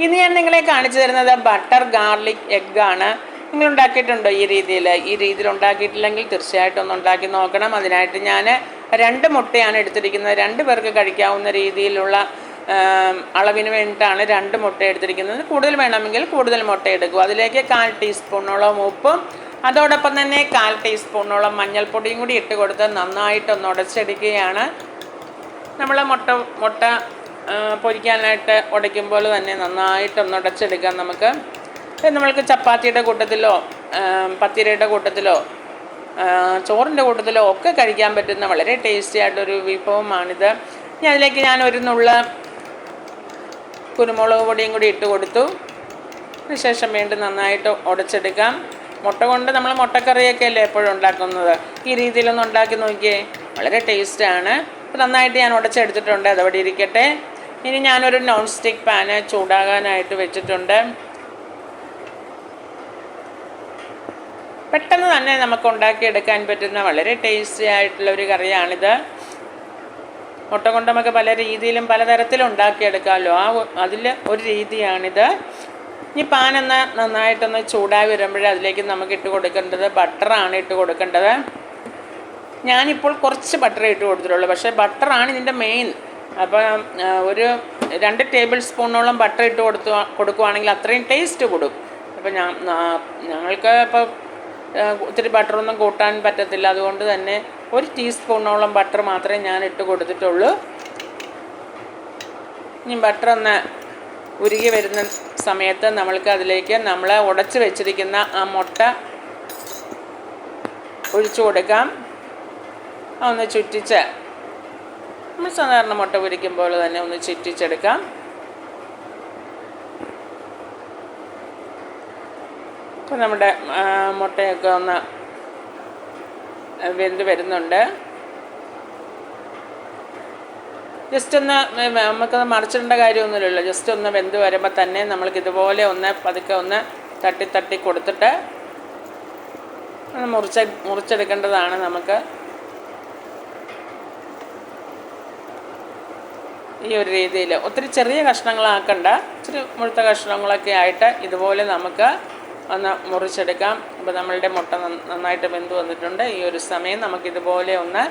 ഇന്ന് ഞാൻ നിങ്ങളെ കാണിച്ചു തരുന്നത് ബട്ടർ ഗാർലിക് എഗ്ഗാണ് നിങ്ങൾ ഉണ്ടാക്കിയിട്ടുണ്ടോ ഈ രീതിയിൽ? ഈ രീതിയിൽ ഉണ്ടാക്കിയിട്ടില്ലെങ്കിൽ തീർച്ചയായിട്ടും ഒന്ന് ഉണ്ടാക്കി നോക്കണം. അതിനായിട്ട് ഞാൻ രണ്ട് മുട്ടയാണ് എടുത്തിരിക്കുന്നത്. രണ്ട് പേർക്ക് കഴിക്കാവുന്ന രീതിയിലുള്ള അളവിന് വേണ്ടിയിട്ടാണ് രണ്ട് മുട്ട എടുത്തിരിക്കുന്നത്. കൂടുതൽ വേണമെങ്കിൽ കൂടുതൽ മുട്ട എടുക്കുക അതിലേക്ക് കാൽ ടീസ്പൂണോളം ഉപ്പും അതോടൊപ്പം തന്നെ കാൽ ടീസ്പൂണോളം മഞ്ഞൾപ്പൊടിയും കൂടി ഇട്ട് കൊടുത്ത് നന്നായിട്ടൊന്ന് ഉടച്ചെടുക്കുകയാണ്. നമ്മൾ മുട്ട മുട്ട പൊരിക്കാനായിട്ട് ഉടയ്ക്കുമ്പോൾ തന്നെ നന്നായിട്ടൊന്ന് ഉടച്ചെടുക്കാം നമുക്ക്. നമ്മൾക്ക് ചപ്പാത്തിയുടെ കൂട്ടത്തിലോ പത്തിരയുടെ കൂട്ടത്തിലോ ചോറിന്റെ കൂട്ടത്തിലോ ഒക്കെ കഴിക്കാൻ പറ്റുന്ന വളരെ ടേസ്റ്റി ആയിട്ടൊരു വിഭവമാണിത്. ഇനി അതിലേക്ക് ഞാൻ ഒരു നുള്ള കുരുമുളക് പൊടിയും കൂടി ഇട്ട് കൊടുത്തു. അതിനുശേഷം വീണ്ടും നന്നായിട്ട് ഉടച്ചെടുക്കാം മുട്ട കൊണ്ട് നമ്മൾ മുട്ടക്കറിയൊക്കെ അല്ലേ എപ്പോഴും ഉണ്ടാക്കുന്നത്? ഈ രീതിയിലൊന്ന് ഉണ്ടാക്കി നോക്കിയേ. വളരെ ടേസ്റ്റാണ് അപ്പോൾ നന്നായിട്ട് ഞാൻ ഉടച്ചെടുത്തിട്ടുണ്ട് അതവിടെ ഇരിക്കട്ടെ. ഇനി ഞാനൊരു നോൺ സ്റ്റിക്ക് പാന് ചൂടാകാനായിട്ട് വെച്ചിട്ടുണ്ട്. പെട്ടെന്ന് തന്നെ നമുക്ക് ഉണ്ടാക്കിയെടുക്കാൻ പറ്റുന്ന വളരെ ടേസ്റ്റി ആയിട്ടുള്ള ഒരു കറിയാണിത്. മുട്ട കൊണ്ട് നമുക്ക് പല രീതിയിലും പലതരത്തിലും ഉണ്ടാക്കിയെടുക്കാമല്ലോ. ആ അതിൽ ഒരു രീതിയാണിത്. ഇനി പാനൊന്ന് നന്നായിട്ടൊന്ന് ചൂടായി വരുമ്പോഴേ അതിലേക്ക് നമുക്ക് ഇട്ട് കൊടുക്കേണ്ടത് ബട്ടറാണ് ഇട്ട് കൊടുക്കേണ്ടത്. ഞാനിപ്പോൾ കുറച്ച് ബട്ടർ ഇട്ട് കൊടുത്തിട്ടുള്ളൂ. പക്ഷേ ബട്ടറാണ് ഇതിന്റെ മെയിൻ അപ്പോൾ ആ, ഒരു രണ്ട് ടേബിൾ സ്പൂണോളം ബട്ടർ ഇട്ട് കൊടുത്തു കൊടുക്കുവാണെങ്കിൽ അത്രയും ടേസ്റ്റ് കൊടുക്കും അപ്പം ഞാൻ ഞങ്ങൾക്ക് ഇപ്പോൾ ഒത്തിരി ബട്ടറൊന്നും കൂട്ടാൻ പറ്റത്തില്ല. അതുകൊണ്ട് തന്നെ ഒരു ടീസ്പൂണോളം ബട്ടർ മാത്രമേ ഞാൻ ഇട്ട് കൊടുത്തിട്ടുള്ളൂ. ഇനി ബട്ടർ ഒന്ന് ഉരുകി വരുന്ന സമയത്ത് നമ്മൾക്ക് അതിലേക്ക് നമ്മൾ ഉടച്ച് വെച്ചിരിക്കുന്ന ആ മുട്ട ഒഴിച്ചു കൊടുക്കാം. ഒന്ന് ചുറ്റിച്ച് നമ്മൾ സാധാരണ മുട്ട പൊരിക്കുമ്പോൾ തന്നെ ഒന്ന് ചുറ്റിച്ചെടുക്കാം. അപ്പോൾ നമ്മുടെ മുട്ടയൊക്കെ ഒന്ന് വെന്ത് വരുന്നുണ്ട്. ജസ്റ്റ് ഒന്ന് നമുക്കത് മറിച്ചിടേണ്ട കാര്യമൊന്നുമില്ലല്ലോ. ജസ്റ്റ് ഒന്ന് വെന്ത് വരുമ്പോൾ തന്നെ നമ്മൾക്ക് ഇതുപോലെ ഒന്ന് പതുക്കെ ഒന്ന് തട്ടി തട്ടി കൊടുത്തിട്ട് മുറിച്ച മുറിച്ചെടുക്കേണ്ടതാണ് നമുക്ക്. ഈ ഒരു രീതിയിൽ ഒത്തിരി ചെറിയ കഷ്ണങ്ങളാക്കണ്ട. ഇച്ചിരി മുഴുത്ത കഷ്ണങ്ങളൊക്കെ ആയിട്ട് ഇതുപോലെ നമുക്ക് ഒന്ന് മുറിച്ചെടുക്കാം. ഇപ്പോൾ നമ്മളുടെ മുട്ട നന്നായിട്ട് വെന്ത് വന്നിട്ടുണ്ട്. ഈ ഒരു സമയം നമുക്കിതുപോലെ ഒന്ന്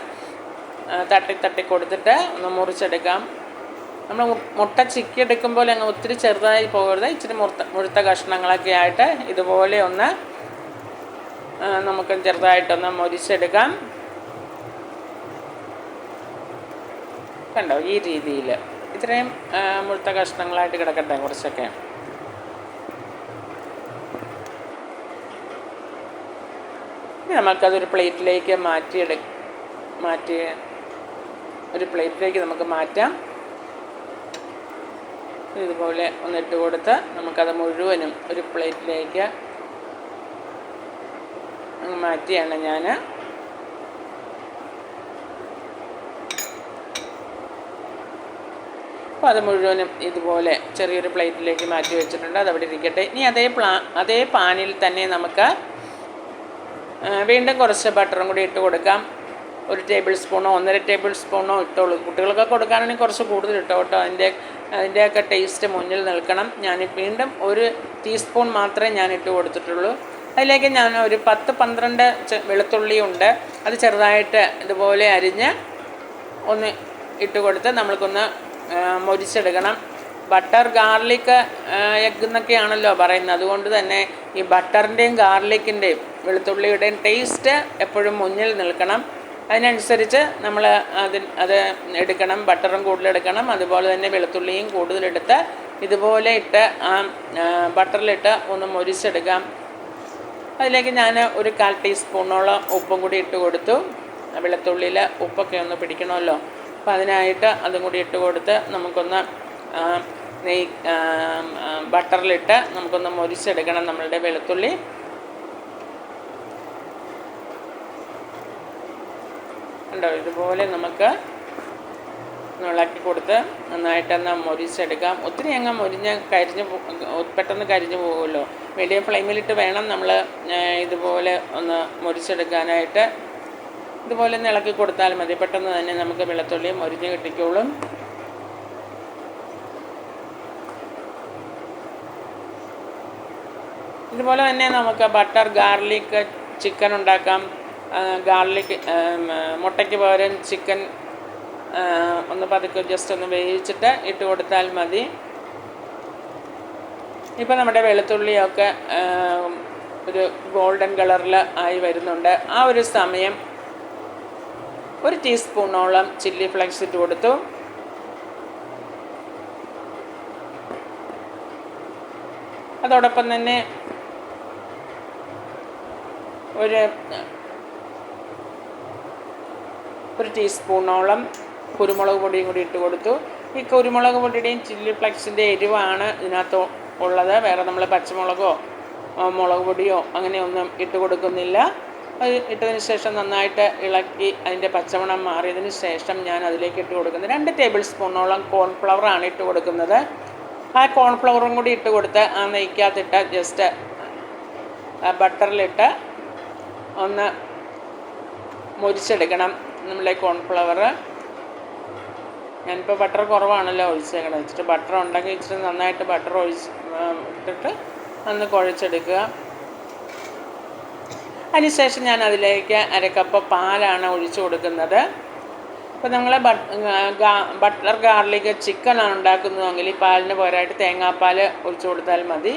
തട്ടി തട്ടി കൊടുത്തിട്ട് ഒന്ന് മുറിച്ചെടുക്കാം. നമ്മൾ മുട്ട ചിക്കി എടുക്കുമ്പോൾ അങ്ങ് ഒത്തിരി ചെറുതായി പോകരുത്. ഇച്ചിരി മുറുത്ത മുഴുത്ത കഷ്ണങ്ങളൊക്കെ ആയിട്ട് ഇതുപോലെ ഒന്ന് നമുക്ക് ചെറുതായിട്ടൊന്ന് മുരിച്ചെടുക്കാം. കണ്ടോ ഈ രീതിയിൽ ഇത്രയും മുഴുത്ത കഷ്ണങ്ങളായിട്ട് കിടക്കട്ടെ കുറച്ചൊക്കെ. നമുക്കതൊരു പ്ലേറ്റിലേക്ക് മാറ്റിയെടു മാറ്റി ഒരു പ്ലേറ്റിലേക്ക് നമുക്ക് മാറ്റാം. ഇതുപോലെ ഒന്നിട്ട് കൊടുത്ത് നമുക്കത് മുഴുവനും ഒരു പ്ലേറ്റിലേക്ക് മാറ്റിയാണ് ഞാൻ അപ്പോൾ അത് മുഴുവനും ഇതുപോലെ ചെറിയൊരു പ്ലേറ്റിലേക്ക് മാറ്റി വെച്ചിട്ടുണ്ട്. അതവിടെ ഇരിക്കട്ടെ. ഇനി അതേ പ്ലാ അതേ പാനിൽ തന്നെ നമുക്ക് വീണ്ടും കുറച്ച് ബട്ടറും കൂടി ഇട്ട് കൊടുക്കാം. ഒരു ടേബിൾ സ്പൂണോ ഒന്നര ടേബിൾ സ്പൂണോ ഇട്ടോളൂ. കുട്ടികൾക്ക് കൊടുക്കാനാണെങ്കിൽ കുറച്ച് കൂടുതൽ ഇട്ടോ കേട്ടോ. അതിന്റെ അതിന്റെയൊക്കെ ടേസ്റ്റ് മുന്നിൽ നിൽക്കണം. ഞാൻ വീണ്ടും ഒരു ടീസ്പൂൺ മാത്രമേ ഞാൻ ഇട്ട് കൊടുത്തിട്ടുള്ളൂ. അതിലേക്ക് ഞാൻ ഒരു പത്ത് പന്ത്രണ്ട് വെളുത്തുള്ളി ഉണ്ട്. അത് ചെറുതായിട്ട് ഇതുപോലെ അരിഞ്ഞ് ഒന്ന് ഇട്ട് കൊടുത്ത് നമ്മൾക്കൊന്ന് മൊരിച്ചെടുക്കണം. ബട്ടർ ഗാർലിക് എഗ് എന്നൊക്കെയാണല്ലോ പറയുന്നത്. അതുകൊണ്ട് തന്നെ ഈ ബട്ടറിന്റെയും ഗാർലിക്കിന്റെയും വെളുത്തുള്ളിയുടെയും ടേസ്റ്റ് എപ്പോഴും മുന്നിൽ നിൽക്കണം. അതിനനുസരിച്ച് നമ്മൾ അതിൽ അത് എടുക്കണം ബട്ടറും കൂടുതലെടുക്കണം അതുപോലെ തന്നെ വെളുത്തുള്ളിയും കൂടുതലെടുത്ത് ഇതുപോലെ ഇട്ട് ആ ബട്ടറിലിട്ട് ഒന്ന് മൊരിച്ചെടുക്കാം. അതിലേക്ക് ഞാൻ ഒരു കാൽ ടീസ്പൂണോളം ഉപ്പും കൂടി ഇട്ട് കൊടുത്തു. വെളുത്തുള്ളിയിൽ ഉപ്പൊക്കെ ഒന്ന് പിടിക്കണമല്ലോ. അപ്പോൾ അതിനായിട്ട് അതും കൂടി ഇട്ട് കൊടുത്ത് നമുക്കൊന്ന് നെയ് ബട്ടറിലിട്ട് നമുക്കൊന്ന് മൊരിച്ചെടുക്കണം നമ്മളുടെ വെളുത്തുള്ളി. ഉണ്ടോ ഇതുപോലെ നമുക്ക് ഇളക്കി കൊടുത്ത് നന്നായിട്ടൊന്ന് മൊരിച്ചെടുക്കാം. ഒത്തിരി അങ്ങ് മൊരിഞ്ഞ് കരിഞ്ഞ് പെട്ടെന്ന് കരിഞ്ഞു പോകുമല്ലോ. മീഡിയം ഫ്ലെയിമിലിട്ട് വേണം നമ്മൾ ഇതുപോലെ ഒന്ന് മൊരിച്ചെടുക്കാനായിട്ട്. ഇതുപോലെ ഒന്ന് ഇളക്കി കൊടുത്താൽ മതി. പെട്ടെന്ന് തന്നെ നമുക്ക് വെളുത്തുള്ളിയും മൊരിഞ്ഞ് കിട്ടിക്കോളും. ഇതുപോലെ തന്നെ നമുക്ക് ബട്ടർ ഗാർലിക് ചിക്കൻ ഉണ്ടാക്കാം. ഗാർലിക് മുട്ടയ്ക്ക് പകരം ചിക്കൻ ഒന്ന് പതുക്കെ ജസ്റ്റ് ഒന്ന് വേവിച്ചിട്ട് ഇട്ട് കൊടുത്താൽ മതി. ഇപ്പം നമ്മുടെ വെളുത്തുള്ളിയൊക്കെ ഒരു ഗോൾഡൻ കളറിൽ ആയി വരുന്നുണ്ട്. ആ ഒരു സമയം ഒരു ടീസ്പൂണോളം ചില്ലി ഫ്ലെക്സ് ഇട്ട് കൊടുത്തു. അതോടൊപ്പം തന്നെ ഒരു ഒരു ടീസ്പൂണോളം കുരുമുളക് പൊടിയും കൂടി ഇട്ട് കൊടുത്തു. ഈ കുരുമുളക് പൊടിയുടെയും ചില്ലി ഫ്ലക്സിന്റെ എരിവാണ് ഇതിനകത്ത് ഉള്ളത്. വേറെ നമ്മൾ പച്ചമുളകോ മുളക് പൊടിയോ അങ്ങനെയൊന്നും ഇട്ട് കൊടുക്കുന്നില്ല. ഇട്ടതിന് ശേഷം നന്നായിട്ട് ഇളക്കി അതിന്റെ പച്ചമണം മാറിയതിന് ശേഷം ഞാൻ അതിലേക്ക് ഇട്ട് കൊടുക്കുന്നത് രണ്ട് ടേബിൾ സ്പൂണോളം കോൺഫ്ലവറാണ് ഇട്ട് കൊടുക്കുന്നത്. ആ കോൺഫ്ലവറും കൂടി ഇട്ട് കൊടുത്ത് ആ നെയ്ക്കകത്തിട്ട് ജസ്റ്റ് ബട്ടറിലിട്ട് ഒന്ന് മുരിച്ചെടുക്കണം. നമ്മളെ കോൺഫ്ലവർ ഞാനിപ്പോൾ ബട്ടർ കുറവാണല്ലോ ഒഴിച്ചേക്കണം. വെച്ചിട്ട് ബട്ടർ ഉണ്ടെങ്കിൽ ഇച്ചിരി നന്നായിട്ട് ബട്ടർ ഒഴിച്ച് ഇട്ടിട്ട് ഒന്ന് കുഴച്ചെടുക്കുക. അതിനുശേഷം ഞാൻ അതിലേക്ക് അരക്കപ്പ് പാലാണ് ഒഴിച്ചു കൊടുക്കുന്നത്. അപ്പോൾ നിങ്ങൾ ബട്ടർ ഗാർലിക് ചിക്കനാണ് ഉണ്ടാക്കുന്നതെങ്കിൽ ഈ പാലിന് പകരമായിട്ട് തേങ്ങാപ്പാൽ ഒഴിച്ചു കൊടുത്താൽ മതി.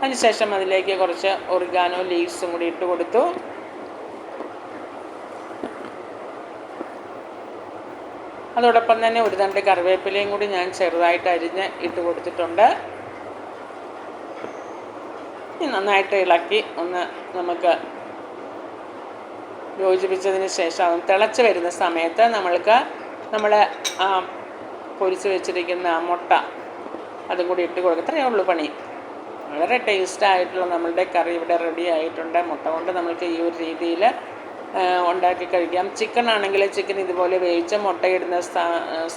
അതിനുശേഷം അതിലേക്ക് കുറച്ച് ഒറിഗാനോ ലീവ്സും കൂടി ഇട്ട് കൊടുത്തു. അതോടൊപ്പം തന്നെ ഒരു തണ്ട് കറിവേപ്പിലയും കൂടി ഞാൻ ചെറുതായിട്ട് അരിഞ്ഞ് ഇട്ട് കൊടുത്തിട്ടുണ്ട്. നന്നായിട്ട് ഇളക്കി ഒന്ന് നമുക്ക് യോജിപ്പിച്ചതിന് ശേഷം തിളച്ച് വരുന്ന സമയത്ത് നമ്മൾക്ക് നമ്മൾ പൊരിച്ച് വെച്ചിരിക്കുന്ന മുട്ട അതും കൂടി ഇട്ട് കൊടുക്കും ഇത്രയേ ഉള്ളൂ പണി. വളരെ ടേസ്റ്റായിട്ടുള്ള നമ്മളുടെ കറി ഇവിടെ റെഡി ആയിട്ടുണ്ട്. മുട്ട കൊണ്ട് നമ്മൾക്ക് ഈ ഒരു രീതിയിൽ ഉണ്ടാക്കി കഴിക്കാം. ചിക്കൻ ആണെങ്കിൽ ചിക്കൻ ഇതുപോലെ വേവിച്ച് മുട്ടയിടുന്ന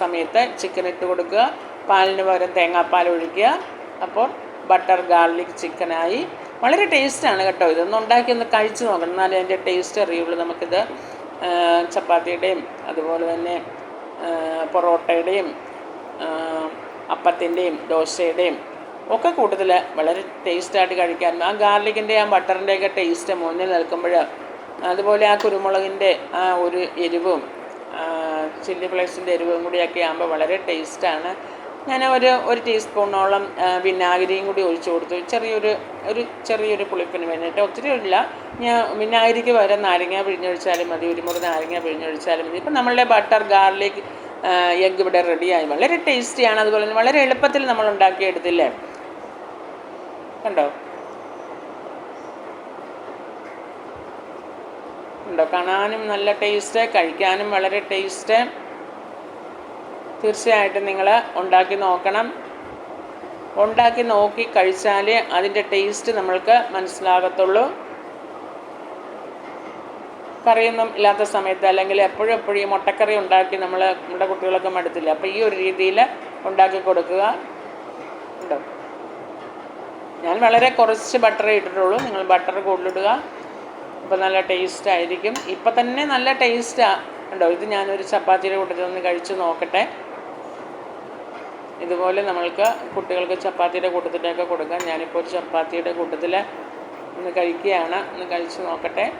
സമയത്ത് ചിക്കൻ ഇട്ട് കൊടുക്കുക. പാലിന് പകരം തേങ്ങാപ്പാൽ ഒഴിക്കുക. അപ്പോൾ ബട്ടർ ഗാർലിക് ചിക്കനായി. വളരെ ടേസ്റ്റാണ് കേട്ടോ ഇതൊന്നും ഉണ്ടാക്കി ഒന്ന് കഴിച്ച് നോക്കണം. എന്നാലേ അതിന്റെ ടേസ്റ്റ് അറിയുള്ളൂ. നമുക്കിത് ചപ്പാത്തിയുടെയും അതുപോലെ തന്നെ പൊറോട്ടയുടെയും അപ്പത്തിന്റെയും ദോശയുടെയും ഒക്കെ കൂടുതൽ വളരെ ടേസ്റ്റായിട്ട് കഴിക്കാൻ. ആ ഗാർലിക്കിന്റെ ആ ബട്ടറിന്റെയൊക്കെ ടേസ്റ്റ് മുന്നിൽ നിൽക്കുമ്പോൾ അതുപോലെ ആ കുരുമുളകിന്റെ ആ ഒരു എരിവും ചില്ലി ഫ്ലേക്സിന്റെ എരിവും കൂടിയൊക്കെ ആകുമ്പോൾ വളരെ ടേസ്റ്റാണ്. ഞാൻ ഒരു ഒരു ടീസ്പൂണോളം വിനാഗിരിയും കൂടി ഒഴിച്ചു കൊടുത്തു. ചെറിയൊരു ഒരു ചെറിയൊരു പുളിപ്പിന് വേണ്ടിയിട്ട്. ഒത്തിരി ഇല്ല ഞാൻ വിനാഗിരിക്ക് പകരം നാരങ്ങ പിഴിഞ്ഞൊഴിച്ചാലും മതി. ഒരു മുറി നാരങ്ങ പിഴിഞ്ഞൊഴിച്ചാലും മതി. ഇപ്പം നമ്മളുടെ ബട്ടർ ഗാർലിക് എഗ്ഗ് ഇവിടെ റെഡിയായി വളരെ ടേസ്റ്റിയാണ് അതുപോലെ തന്നെ വളരെ എളുപ്പത്തിൽ നമ്മൾ ഉണ്ടാക്കിയെടുത്തില്ലേ? കണ്ടോ? ഉണ്ടോ കാണാനും നല്ല ടേസ്റ്റ് കഴിക്കാനും വളരെ ടേസ്റ്റ് തീർച്ചയായിട്ടും നിങ്ങൾ ഉണ്ടാക്കി നോക്കണം. ഉണ്ടാക്കി നോക്കി കഴിച്ചാൽ അതിന്റെ ടേസ്റ്റ് നമ്മൾക്ക് മനസ്സിലാകത്തുള്ളൂ. കറിയൊന്നും ഇല്ലാത്ത സമയത്ത് അല്ലെങ്കിൽ എപ്പോഴും എപ്പോഴും ഈ മുട്ടക്കറി ഉണ്ടാക്കി നമ്മൾ നമ്മുടെ കുട്ടികളൊക്കെ മടുത്തില്ല? അപ്പോൾ ഈ ഒരു രീതിയിൽ ഉണ്ടാക്കി കൊടുക്കുക. ഉണ്ടോ? ഞാൻ വളരെ കുറച്ച് ബട്ടറേ ഇട്ടിട്ടുള്ളൂ. നിങ്ങൾ ബട്ടർ കൂടുതലിടുക. അപ്പോൾ നല്ല ടേസ്റ്റ് ആയിരിക്കും. ഇപ്പം തന്നെ നല്ല ടേസ്റ്റാണ് ഉണ്ടോ? ഇത് ഞാനൊരു ചപ്പാത്തിയുടെ കൂട്ടത്തിൽ ഒന്ന് കഴിച്ച് നോക്കട്ടെ. ഇതുപോലെ നമ്മൾക്ക് കുട്ടികൾക്ക് ചപ്പാത്തിയുടെ കൂട്ടത്തിന്റെയൊക്കെ കൊടുക്കാം. ഞാനിപ്പോൾ ഒരു ചപ്പാത്തിയുടെ കൂട്ടത്തിൽ ഒന്ന് കഴിക്കുകയാണ്. ഒന്ന് കഴിച്ച് നോക്കട്ടെ.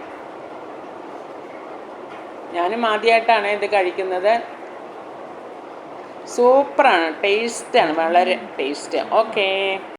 ഞാനും ആദ്യമായിട്ടാണ് ഇത് കഴിക്കുന്നത്. സൂപ്പറാണ്. ടേസ്റ്റാണ്. വളരെ ടേസ്റ്റ്. ഓക്കേ.